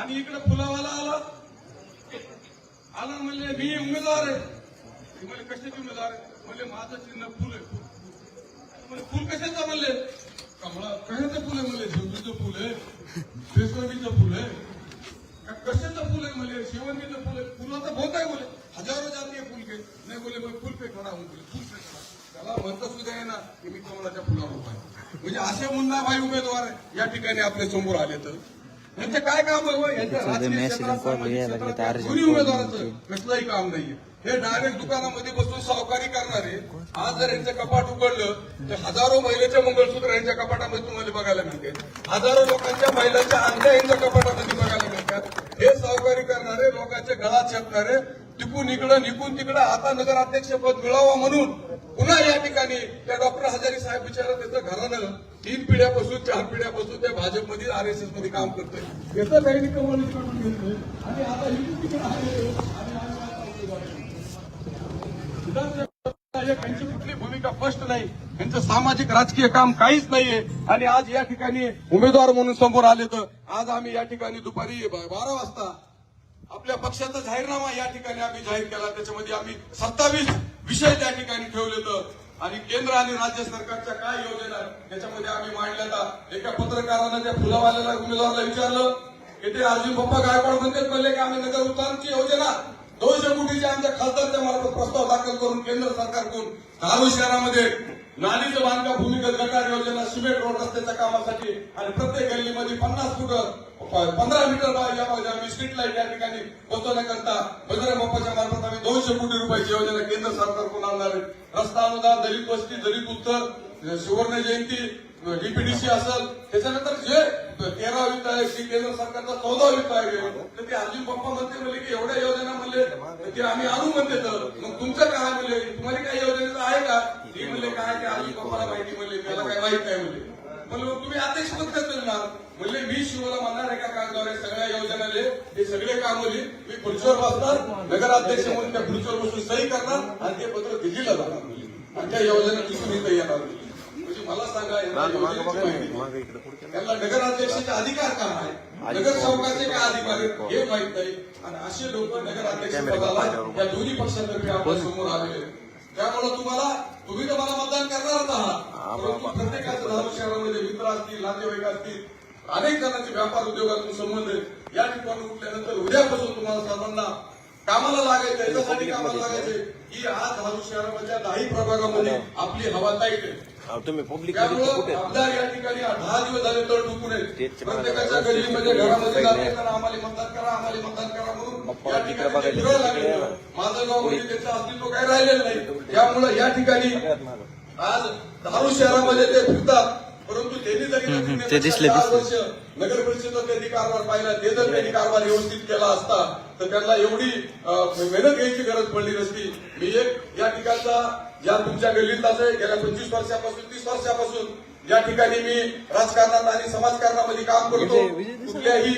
आणि इकडे फुलावाला आला. आला म्हणले मी उमेदवार आहे. मी कशाचे उमेदवार आहे? म्हणजे माझं चिन्ह फुल आहे. म्हणजे फुल कशाचं? म्हणले कमळा कशाचं फुल आहे? म्हणजे झेंडूचं फुल आहे बेसवडीचं फुल आहे. कशाचं फुल आहे? म्हणजे शेवंतीचं फुल आहे. फुलाचं बहुत आहे बोले हजारो जाती आहे फुलके. नाही बोले मग फुल पे खडा हूं बोले खडा त्याला म्हणता सुद्धा आहे ना की मी कमळाच्या फुलावर उभा आहे. म्हणजे असे मुन्ना भाई उमेदवार या ठिकाणी आपल्यासमोर आले तर. यांचे काय काम आहे हो? लिहिते. कसलंही काम नाहीये हे डायरेक्ट दुकानामध्ये बसून सावकारी करणारे आज जर यांचं कपाट उघडलं तर हजारो महिलेचे मंगळसूत्र यांच्या कपाटामध्ये तुम्हाला बघायला मिळते हजारो लोकांच्या महिलांच्या अंगठ्या यांच्या कपाटामध्ये बघायला मिळतात हे सावकारी करणारे लोकांचे गळा छेपणारे तिकून इकडं निकून तिकडं आता नगराध्यक्ष पद मिळावं म्हणून पुन्हा या ठिकाणी त्या डॉक्टर हजारी साहेब बिचारा त्याचं घरानं तीन पिढ्यापासून चार पिढ्यापासून त्या भाजपमध्ये आर एस एसमध्ये काम करतोय. याचं काही कमल निवडून आणि आता तिकडे आहे यांची कुठली भूमिका स्पष्ट नाही. यांचं सामाजिक राजकीय काम काहीच नाहीये. आणि आज या ठिकाणी उमेदवार म्हणून समोर आले तर आज आम्ही या ठिकाणी दुपारी बारा वाजता आपल्या पक्षाचा जाहीरनामा या ठिकाणी आम्ही जाहीर केला. त्याच्यामध्ये आम्ही सत्तावीस विषय त्या ठिकाणी ठेवलेलं आणि केंद्र आणि राज्य सरकारच्या काय योजना त्याच्यामध्ये आम्ही मांडल्या तर एका पत्रकारानं त्या फुलावाल्याला उमेदवाराला विचारलं की ते अर्जुन पप्पा गायकवाड म्हणतात म्हणले की आम्ही नगर उतारची योजना दोनशे कोटीचे आमच्या खासदारच्या मार्फत प्रस्ताव दाखल करून केंद्र सरकारकडून धारू शहरामध्ये नालीचं बांधकाम भूमिगत गटार सिमेंट रोड रस्त्याच्या कामासाठी आणि प्रत्येक गल्लीमध्ये पन्नास फुट पंधरा मीटर बा- आम्ही स्ट्रीट लाइट या ठिकाणी बसवण्याकरता बजरंग बाप्पाच्या मार्फत आम्ही दोनशे कोटी रुपयाची योजना केंद्र सरकारकडून आणणार आहे. रस्ता अनुदान दलित वस्ती दलित उत्तर सुवर्ण जयंती डीपीडीसी असेल. त्याच्यानंतर जे तेरा वित्त आहे की केंद्र सरकारचा चौदा वित्त आहे. तर ते अर्जुन पप्पा म्हणते म्हणले की एवढ्या योजना म्हणले ते आम्ही आणू म्हणते तर. मग तुमचं काय म्हणले तुम्हाला काही योजनेचं आहे का? ती म्हणले काय ते अर्जुन पप्पाला माहिती? म्हणले त्याला काय माहीत नाही. म्हणले. म्हणलं तुम्ही अध्यक्ष पद मिळणार म्हणले मी शिवला म्हणणार एका कागदावर? सगळ्या योजनाले हे सगळे काम होईल मी खुर्चीवर बसणार नगराध्यक्ष म्हणून त्या खुर्चीवर बसून सही करणार आणि ते पत्र दिल्लीला जाणार. आणि त्या योजना तिथून इथं येणार. म्हणजे मला सांगा. त्यांना नगराध्यक्षाचे अधिकार काय आहे नगर चौकाचे काय अधिकार आहेत? हे माहीत नाही. आणि असे लोक नगराध्यक्ष पदाला या दोन्ही पक्षातर्फे आपल्यासमोर आलेले. त्यामुळे तुम्हाला तुम्ही तर मला मतदान करणारच आहात परंतु प्रत्येकाच्या धारू शहरामध्ये मित्र असतील नातेवाईक असतील अनेक जणांचे व्यापार उद्योगातून संबंध आहेत. या ठिकाणी उठल्यानंतर उद्यापासून तुम्हाला सर्वांना कामाला लागायचं याच्यासाठी कामाला लागायचे की आज धारू शहरामधल्या काही प्रभागामध्ये आपली हवा ताईट आहे. तुम्ही पब्लिक आमदार या ठिकाणी दहा दिवस झाले तळ टुकून आहेत. प्रत्येकाच्या गल्लीमध्ये घरामध्ये तर आम्हाला मतदान करा आम्हाला मतदान करा म्हणून या ठिकाणी ते फिरायला लागले. माझं गाव म्हणजे त्यांचं अस्तित्व काही राहिलेलं नाही. त्यामुळं या ठिकाणी आज धारू शहरामध्ये ते फिरतात. परंतु त्यांनी जरी ते दिसले. वर्ष नगर परिषद त्यांनी कारभार पाहिला. ते जर त्यांनी कारभार व्यवस्थित केला असता तर त्यांना एवढी मेहनत घ्यायची गरज पडली नसती. मी एक या ठिकाणचा या तुमच्या गल्लीतलाच आहे. गेल्या पंचवीस वर्षापासून तीस वर्षापासून या ठिकाणी मी राजकारणात आणि समाजकारणामध्ये काम करतो. कुठल्याही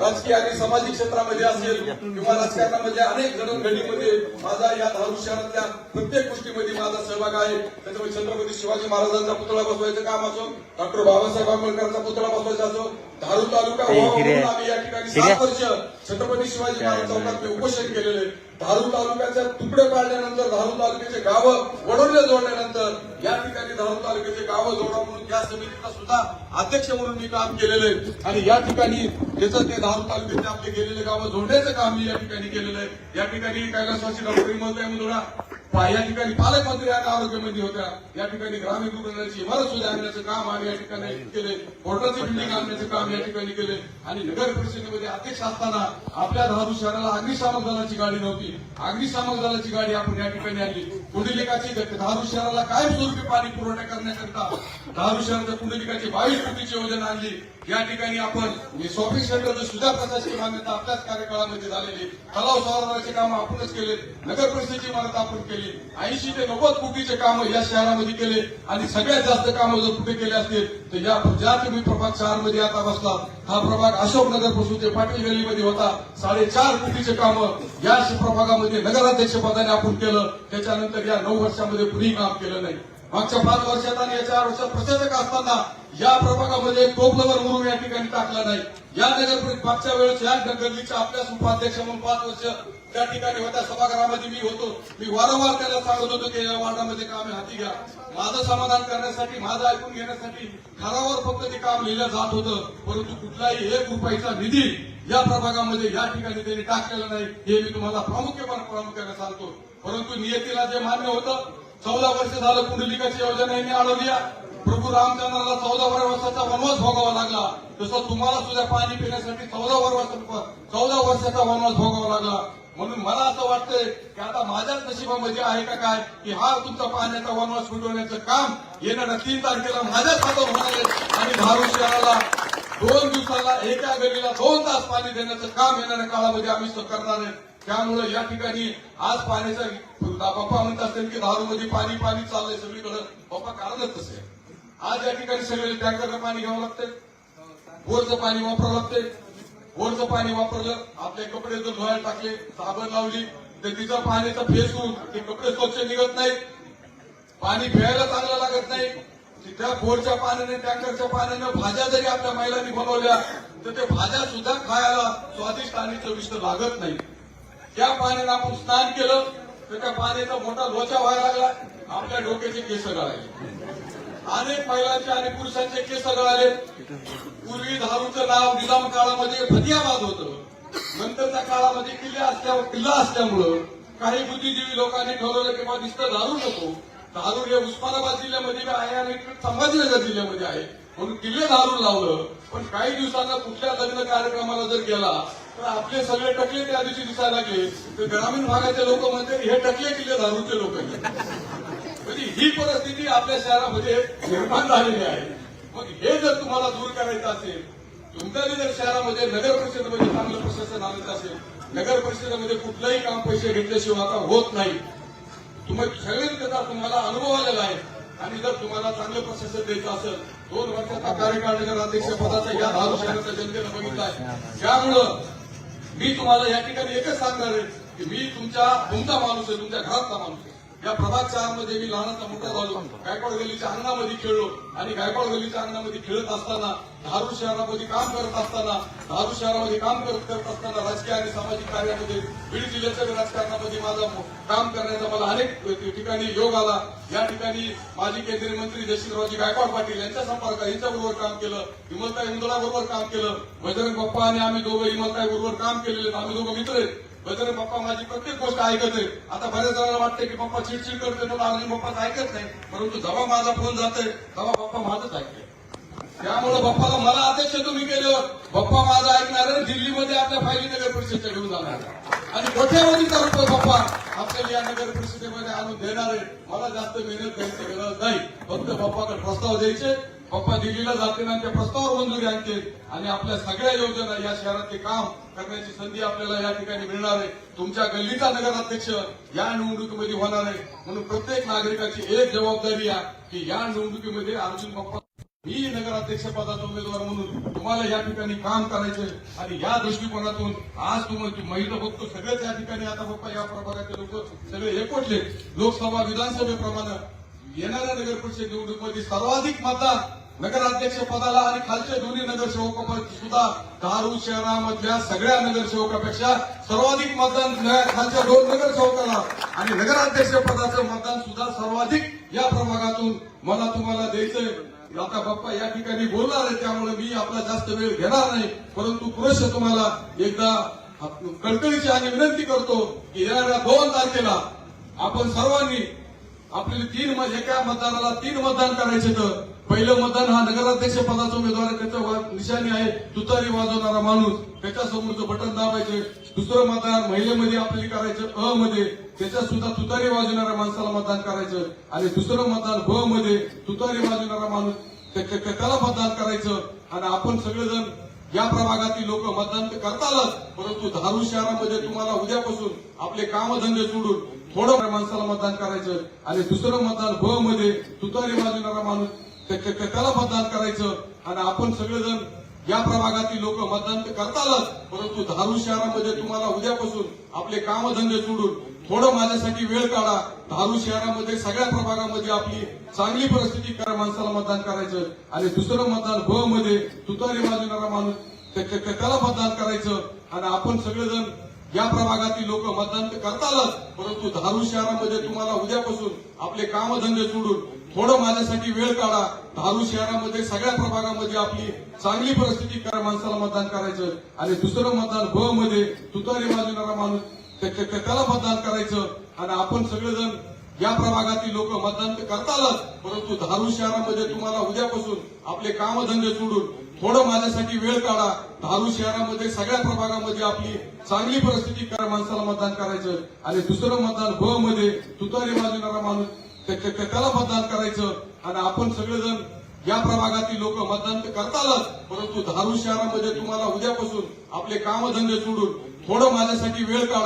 राजकीय आणि सामाजिक क्षेत्रामध्ये असेल किंवा राजकारणामध्ये अनेक जण घडीमध्ये माझा या धारू शहरातल्या प्रत्येक गोष्टीमध्ये माझा सहभाग आहे. त्याच्यामुळे छत्रपती शिवाजी महाराजांचा पुतळा बसवायचं काम असो डॉक्टर बाबासाहेब आंबेडकरांचा पुतळा बसवायचा असो धारू तालुका आम्ही या ठिकाणी. सात वर्ष छत्रपती शिवाजी महाराज चौकात मी उपोषण केलेले धारू तालुक्याचे तुकडे पाडल्यानंतर धारू तालुक्याचे गावं वडोले जोडल्यानंतर या ठिकाणी धारू तालुक्याचे गावं जोडा म्हणून या समितीचा सुद्धा अध्यक्ष म्हणून मी काम केलेलं आहे आणि या ठिकाणी त्याचं ते धारू तालुक्याचे आपले गेलेले गावं जोडण्याचं काम मी या ठिकाणी केलेलं आहे या ठिकाणी कैलासवासी डॉक्टर पा- या ठिकाणी पालकमंत्री आणि आरोग्यमंत्री होत्या. या ठिकाणी ग्रामीण रुग्णालयाची इमारत सुद्धा आणण्याचं काम आम्ही या ठिकाणी केले. कोर्टाची बिल्डिंग आणण्याचं काम या ठिकाणी केले. आणि नगर परिषदेमध्ये अध्यक्ष असताना आपल्या धारू शहराला अग्निशामक दलाची गाडी नव्हती. अग्निशामक दलाची गाडी आपण या ठिकाणी आणली. कुंडलिकाची धारू शहराला कायमस्वरूपी पाणी पुरवठा करण्याकरता धारू शहराच्या कुंडलिकाची बावीस कोटीची योजना आणली. या ठिकाणी आपण शॉपिंग सेंटरचं सुद्धा प्रशासकीय मान्यता आपल्याच कार्यकाळामध्ये झालेली तलाव सवारण्याचे काम आपणच केले. नगर परिषदेची मान्यता आपण केली. केली. ऐंशी ते नव्वद कोटीचे कामं या शहरामध्ये केले. आणि सगळ्यात जास्त कामं जर कुठे केले असतील तर या ज्या तुम्ही प्रभाग शहरमध्ये आता बसला हा प्रभाग अशोकनगरपासून ते पाटील गल्लीमध्ये होता. साडेचार कोटीचे कामं या प्रभागामध्ये नगराध्यक्ष पदाने आपण केलं. त्याच्यानंतर या नऊ वर्षामध्ये कुणी काम केलं नाही. मागच्या पाच वर्षात आणि या चार वर्षात प्रशासक असताना या प्रभागामध्ये टोपलवर म्हणून या ठिकाणी टाकला नाही. या नगर मागच्या वेळेस या गल्लीच्या आपल्याच उपाध्यक्ष म्हणून पाच वर्ष त्या ठिकाणी होत्या. सभागृहामध्ये मी होतो. मी वारंवार त्याला सांगत होतो की या वार्डामध्ये कामे हाती घ्या. माझं समाधान करण्यासाठी माझं ऐकून घेण्यासाठी ठरावावर फक्त ते काम लिहिलं जात होतं. परंतु कुठलाही एक रुपयाचा निधी या प्रभागामध्ये या ठिकाणी त्यांनी टाकलेला नाही. हे मी तुम्हाला प्रामुख्याने प्रामुख्याने सांगतो. परंतु नियतीला जे मान्य होतं चौदा वर्ष झालं कुंडलिकाची योजना यांनी अडवली प्रभू रामचंद्राला चौदा वर्षाचा वनवास भोगावा लागला. जसं तुम्हाला सुद्धा पाणी पिण्यासाठी चौदा वर्ष चौदा वर्षाचा वनवास भोगावा लागला. म्हणून मला असं वाटतंय की आता माझ्याच नशिबामध्ये आहे का काय? की हा तुमचा पाण्याचा वनवास मिटवण्याचं काम येणाऱ्या तीन तारखेला माझ्याच हातात होणार आहे. आणि धारू शहराला दोन दिवसाला एका गलीला दोन तास पाणी देण्याचं काम येणाऱ्या काळामध्ये आम्ही करणार आहे. त्यामुळे या ठिकाणी आज पाण्याचा बाप्पा म्हणत असतील की दारूमध्ये पाणी पाणी चाललंय सगळीकडे. बाप्पा कारणच तसे. आज या ठिकाणी सगळे टँकरनं पाणी घ्यावं लागतंय. बोरचं पाणी वापरावं लागतंय. बोरचं पाणी वापरलं आपले कपडे जर धुवायला टाकले साबण लावली तर तिचं पाण्याचा फेस होऊन ते कपडे स्वच्छ निघत नाही पाणी प्यायला चांगलं लागत नाही. त्या बोरच्या पाण्याने टँकरच्या पाण्याने भाज्या जरी आपल्या महिलांनी बनवल्या तर ते भाज्या सुद्धा खायला स्वादिष्ट आणि चविष्ट लागत नाही त्या पाण्यानं आपण स्नान केलं तर त्या पाण्याचा मोठा लोचा व्हायला लागला. आपल्या डोक्याचे केस गळाले. अनेक महिलांचे आणि पुरुषांचे केस गळाले. पूर्वी धारूचं नाव निजाम काळामध्ये फतियाबाद होत. नंतरच्या काळामध्ये किल्ले असल्या किल्ला असल्यामुळं काही बुद्धिजीवी लोकांनी ठरवलं की बा नुसतं दारू नको. दारू हे उस्मानाबाद जिल्ह्यामध्ये आहे आणि संभाजीनगर जिल्ह्यामध्ये आहे. म्हणून किल्ले दारू लावलं. पण काही दिवसांना कुठल्या लग्न कार्यक्रमाला जर गेला तर आपले सगळे टकले त्या दिवशी दिसायला लागले. तर ग्रामीण भागाचे लोक म्हणते हे टकले किल्ले दारूचे लोक म्हणजे ही परिस्थिती आपल्या शहरामध्ये निर्माण झालेली आहे. मग हे जर तुम्हाला दूर करायचं असेल तुमच्या जर शहरामध्ये नगर परिषदेमध्ये चांगलं प्रशासन आणायचं असेल नगर परिषदेमध्ये कुठलंही काम पैसे घेतल्याशिवाय आता होत नाही. तुम्ही सगळेच त्याचा तुम्हाला अनुभव आलेला आहे. आणि जर तुम्हाला चांगलं प्रशासन द्यायचं असेल दोन वर्षाचा कार्यकाळ नगर अध्यक्ष पदाचा या दहा शहराचा जनतेनं बघितला आहे. त्यामुळं मी तुम्हाला या ठिकाणी एकच सांगणार आहे की मी तुमच्या तुमचा माणूस आहे तुमच्या घरातला माणूस आहे. या प्रभाग चहामध्ये मी लहानाचा मोठा झालो गायकवाड गल्लीच्या अंगणामध्ये खेळलो. आणि गायकवाड गल्लीच्या अंगणामध्ये खेळत असताना धारू शहरामध्ये काम करत असताना धारू शहरामध्ये काम करत करत असताना राजकीय आणि सामाजिक कार्यामध्ये बीड जिल्ह्याच्या राजकारणामध्ये माझा काम करण्याचा मला अनेक ठिकाणी योग आला. या ठिकाणी माजी केंद्रीय मंत्री जयश्रीरावजी गायकवाड पाटील यांच्या संपर्कात यांच्याबरोबर काम केलं विमलताई इंदोराबरोबर काम केलं बजरंग बाप्पा आणि आम्ही दोघं विमलताई बरोबर काम केलेले आम्ही दोघं मित्र आहेत. बजरंग बाप्पा माझी प्रत्येक गोष्ट ऐकत आहे आता बऱ्याच जणांना वाटतंय की बाप्पा चिडचिड करते म्हणून अजून बाप्पाच ऐकत नाही. परंतु जेव्हा माझा फोन जातोय तेव्हा बाप्पा माझंच ऐकलं त्यामुळे बाप्पाला मला आदेश तुम्ही केलं बाप्पा माझा ऐकणार आहे दिल्लीमध्ये आपल्या फायली नगर परिषदेच्या घेऊन जाणार आणि कोट्यावधीचा रुपये बाप्पा. आपल्याला या नगर परिषदेमध्ये आणून देणार आहे. मला जास्त मेहनत करायची गरज नाही. फक्त बाप्पाकडे प्रस्ताव द्यायचे पप्पा दिल्लीला जाते आणि त्या प्रस्तावावर मंजुरी आणते आणि आपल्या सगळ्या योजना या शहरातले काम करण्याची संधी आपल्याला या ठिकाणी मिळणार आहे. तुमच्या गल्लीचा नगराध्यक्ष या निवडणुकीमध्ये होणार आहे. म्हणून प्रत्येक नागरिकाची एक जबाबदारी आहे की या निवडणुकीमध्ये अर्जुन पप्पा मी नगराध्यक्ष पदाचा उमेदवार म्हणून तुम्हाला या ठिकाणी काम करायचे आणि या दृष्टिकोनातून आज तुम्ही महिला बघतो सगळेच या ठिकाणी आता पप्पा या प्रभागाचे लोक सगळे एकवटले. लोकसभा विधानसभेप्रमाणे येणाऱ्या नगर परिषद निवडणुकीमध्ये सर्वाधिक मतदान नगराध्यक्ष पदाला आणि खालच्या दोन्ही नगरसेवक सुद्धा दारू शहरामधल्या सगळ्या नगरसेवकापेक्षा सर्वाधिक मतदान खालच्या दोन नगरसेवकाला आणि नगराध्यक्ष पदाचं मतदान सुद्धा सर्वाधिक या प्रभागातून मला तुम्हाला द्यायचंय. आता बाप्पा या ठिकाणी बोलणार आहे त्यामुळे मी आपला जास्त वेळ घेणार नाही. परंतु पुरुष तुम्हाला एकदा कळकळीची आणि विनंती करतो की येणाऱ्या दोन तारखेला आपण सर्वांनी आपले तीन म्हणजे एका मतदानाला तीन मतदान करायचे तर पहिलं मतदान हा नगराध्यक्ष पदाचा उमेदवार त्याच्या निशाणी आहे तुतारी वाजवणारा माणूस. त्याच्या समोरचं बटन दाबायचे. दुसरं मतदान महिलेमध्ये आपल्याला करायचं अ मध्ये त्याच्यात सुद्धा तुतारी वाजवणाऱ्या माणसाला मतदान करायचं. आणि दुसरं मतदान ब मध्ये तुतारी वाजवणारा माणूस त्याला मतदान करायचं. आणि आपण सगळेजण या प्रभागातील लोक मतदान तर करतालच परंतु धारू शहरामध्ये तुम्हाला उद्यापासून आपले कामधंदे सोडून थोडं माणसाला मतदान करायचं आणि दुसरं मतदान ब मध्ये तुतारी वाजवणारा माणूस त्याला मतदान करायचं. आणि आपण सगळेजण या प्रभागातील लोक मतदान तर करतालच परंतु धारूर शहरामध्ये तुम्हाला उद्यापासून आपले कामधंदे सोडून थोडं माझ्यासाठी वेळ काढा. धारू शहरामध्ये सगळ्या प्रभागामध्ये आपली चांगली परिस्थिती करा माणसाला मतदान करायचं. आणि दुसरं मतदान ब मध्ये तुतारी वाजवणारा माणूस त्याला मतदान करायचं. आणि आपण सगळेजण या प्रभागातील लोक मतदान तर करतालच परंतु धारू शहरामध्ये तुम्हाला उद्यापासून आपले कामधंदे सोडून थोडं माझ्यासाठी वेळ काढा. धारू शहरामध्ये सगळ्या प्रभागामध्ये आपली चांगली परिस्थिती करा माणसाला मतदान करायचं. आणि दुसरं मतदान ब मध्ये तुतारी वाजवणारा माणूस त्याला मतदान करायचं. आणि आपण सगळेजण या प्रभागातील लोक मतदान तर करतालच. परंतु धारू शहरामध्ये तुम्हाला उद्यापासून आपले कामधंदे सोडून थोडं माझ्यासाठी वेळ काढा. धारू शहरामध्ये सगळ्या प्रभागामध्ये आपली चांगली परिस्थिती करा माणसाला मतदान करायचं. आणि दुसरं मतदान ब मध्ये तुतारी वाजवणारा माणूस त्याला मतदान करायचं? आणि आपण सगळेजण या प्रभागातील लोक मतदान तर करतालच परंतु धारू शहरामध्ये तुम्हाला उद्यापासून आपले कामधंदे सोडून थोडं माझ्यासाठी वेळ काढा.